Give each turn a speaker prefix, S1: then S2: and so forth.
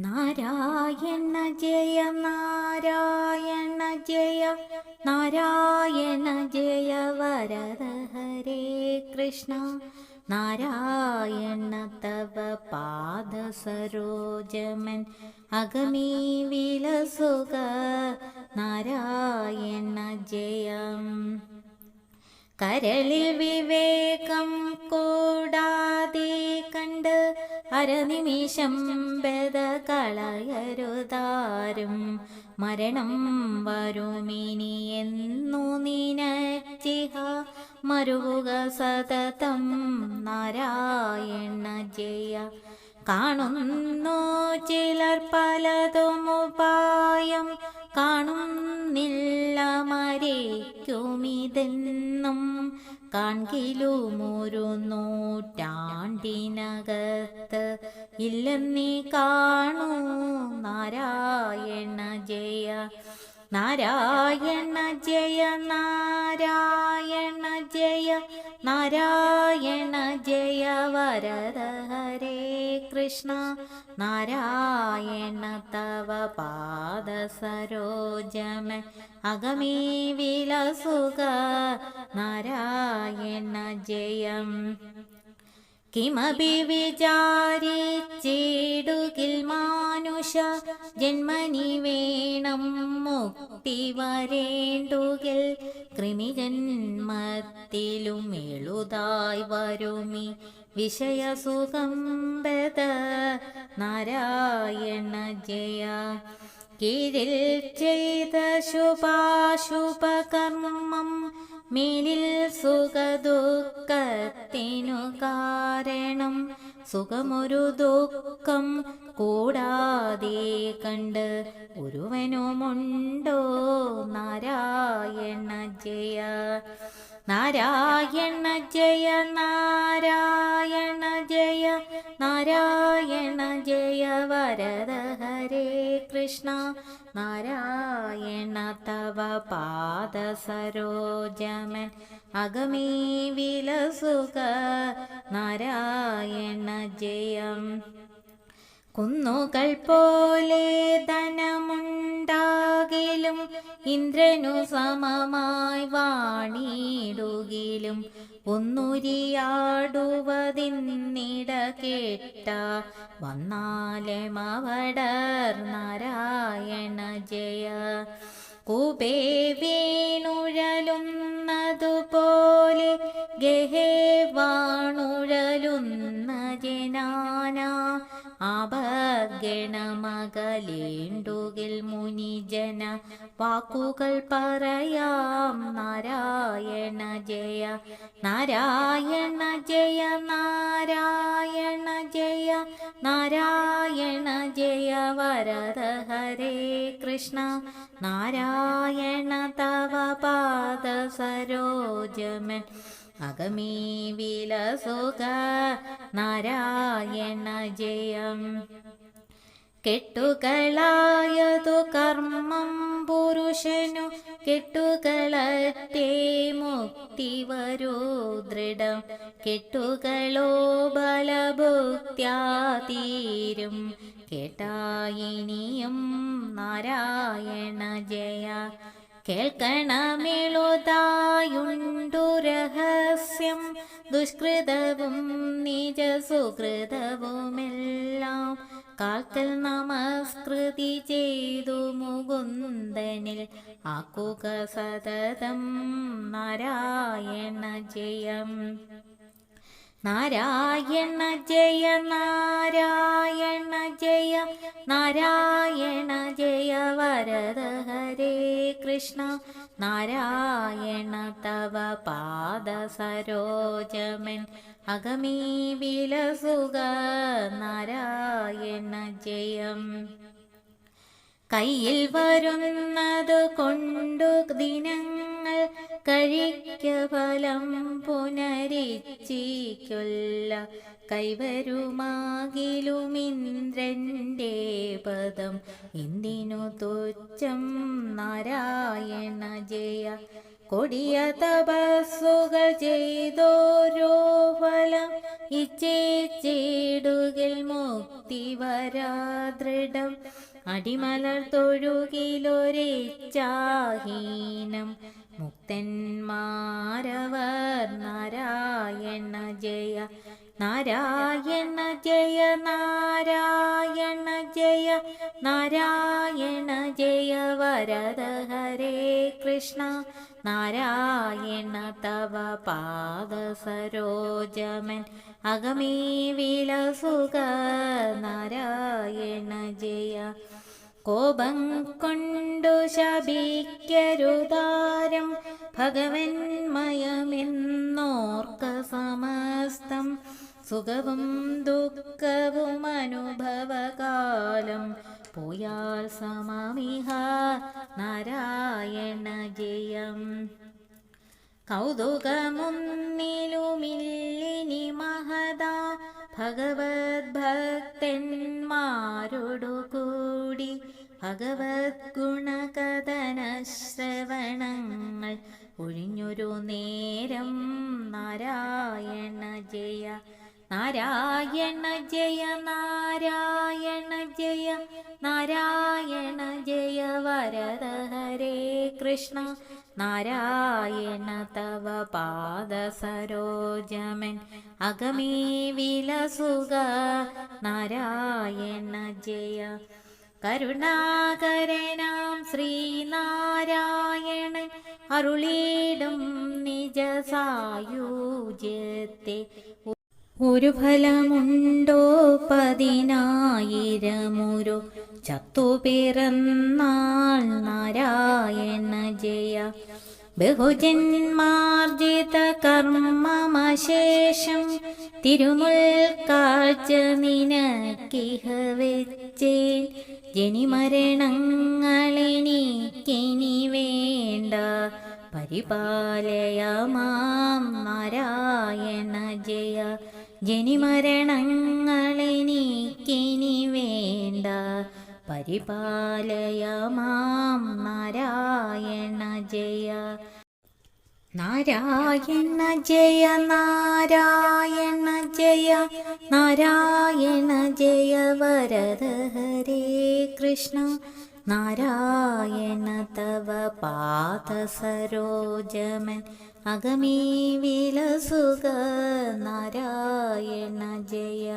S1: നാരായണ ജയ നാരായണ ജയ നാരായണ ജയ വരദ ഹരേ കൃഷ്ണ. നാരായണ തവ പാദ സരോജമൻ അഗമീ വിലസുക. നാരായണ ജയം. കരളിൽ വിവേകം അരനിമിഷം ബദ മരണം വരുമിനി എന്നു നിനച്ചിഹ മരുവുക സതതം നാരായണ ജയ. കാണുന്നു ചിലർ പലതും ഉപായം കാണുന്നില്ല മരയ്ക്കുമിതെന്നും കാൺകിലുമൊരു നൂറ്റാണ്ടിനകത്ത് ഇല്ലെന്നീ കാണൂ നാരായണ ജയ നാരായണ ജയ നാരായണ ജയ നാരായണ ജയ വരദ കൃഷ്ണ നാരായണ തവ പാദ സരോജമ അഗമീ വിലസുക നാരായണ ജയം. കിമപി വിചാരിച്ചിടുകിൽ മാനുഷ ജന്മനി വേണം മുക്തി വരേണ്ടുകിൽ. കൃമിജന്മത്തിലും എളുതായി വരുമി. വിഷയസുഖം ബദ നാരായണ ജയ. കീഴിൽ ചെയ്ത ശുഭാശുഭകർമ്മം മേലിൽ സുഖദുഃഖത്തിനു കാരണം. സുഖമൊരു ദുഃഖം കൂടാതെ കണ്ട് ഒരുവനുമുണ്ടോ നാരായണ ജയ. നാരായണ ജയ നാരായണ കൃഷ്ണ നാരായണ തവ പാദ സരോജമൻ അഗമീ വിലസുക നാരായണ ജയം. കുന്നുകൾ പോലെ ധനമുണ്ടാകിലും ഇന്ദ്രനു സമമായി വാണിടുകിലും. ഒന്നുരിയാടുവതിന്നിട കേട്ട വന്നാലെ മവട നാരായണ ജയ. കുബേ വീണുഴലുന്നതുപോലെ ഗഹേ വാണുഴലുന്ന ജനാന ആപഗണമകലേണ്ടുകിൽ മുനിജന വാക്കുകൾ പറയാം. നാരായണ ജയ നാരായണ ജയ നാരായണ ജയ നാരായണ ജയ വരദ ഹരേ കൃഷ്ണ നാരായണ തവ പാദ സരോജമൻ. അഗമീ വിലസുക നാരായണ ജയം. കെട്ടുകളായതു കർമ്മം പുരുഷനു കെട്ടുകളേ മുക്തി വരൂ ദൃഢം. കെട്ടുകളോ ബലഭുക്ത്യാതീരും കേട്ടായിനിയും നാരായണ ജയ. കേൾക്കണമെളുതായുണ്ടു രഹസ്യം ദുഷ്കൃതവും നിജസുകൃതവുമെല്ലാം കാക്കൽ നമസ്കൃതി ചെയ്തു മുകുന്ദനിൽ. ആക്കുക സതതം നാരായണ ജയം. നാരായണ ജയ നാരായണ ജയ നാരായണ ജയ വരദ ഹരേ കൃഷ്ണ നാരായണ തവ പാദ സരോജമൻ അഗമീ വിലസുക നാരായണ ജയം. കയ്യിൽ വരുന്നത് കൊണ്ടു ദിനങ്ങൾ കഴിക്ക ഫലം പുനരിച്ചിക്കൊല്ല. കൈവരുമാകിലുമിന്ദ്രന്റെ പദം. എന്തിനു തുച്ഛം? നാരായണ ജയ. കൊടിയ തപസ്സുകൾ ചെയ്തോരോ ഫലം. ഇച്ഛിച്ചിടുകിൽ മുക്തി വരാദൃഢം അടിമലർ തൊഴുകിലൊരേച്ചാഹീനം മുക്തന്മാരവർ നാരായണ ജയ നാരായണ ജയ നാരായണ ജയ നാരായണ ജയ വരദ ഹരേ കൃഷ്ണ. നാരായണ തവ പാദ സരോജമൻ അഗമേ വിലസുക നാരായണ ജയ. കോപം കൊണ്ടു ശപിക്കരുതാരം ഭഗവൻ മയമെന്നോർക്ക സമസ്തം. സുഖവും ദുഃഖവും അനുഭവകാലം പോയാൽ സമമിഹ നാരായണ ജയം. കൗതുകമൊന്നിലുമില്ലിനി മഹദാ ഭഗവത് ഭക്തന്മാരോടു കൂടി ഭഗവത് ഗുണകഥന ശ്രവണങ്ങൾ ഒഴിഞ്ഞൊരു നേരം നാരായണ ജയ. നാരായണ ജയ നാരായണ കൃഷ്ണ നാരായണ തവ പാദ സരോജമൻ അഗമേ വിലസുക നാരായണ ജയ. കരുണാകരനാം ശ്രീനാരായണൻ അരുളീടും നിജ സായൂജ്യത്തെ ഒരു ഫലമുണ്ടോ? പതിനായിരമൊരു ചത്തു പിറന്നാൾ നാരായണ ജയ. ബഹുജന്മാർജിത കർമ്മമശേഷം തിരുമുൽ കാഴ്ച നിനക്കിഹ വെച്ചേൻ. ജനിമരണങ്ങളെനിക്കിനി വേണ്ട. പരിപാലയമാം നാരായണ ജയ. ജനിമരണങ്ങളെനിക്കിനി വേണ്ട. പരിപാലയമാം നാരായണ ജയ. നാരായണ ജയ നാരായണ ജയ നാരായണ ജയ വരദ ഹരേ കൃഷ്ണ. നാരായണ തവ പാദ സരോജമൻ. അഗമേ വിലസുക നാരായണ ജയ.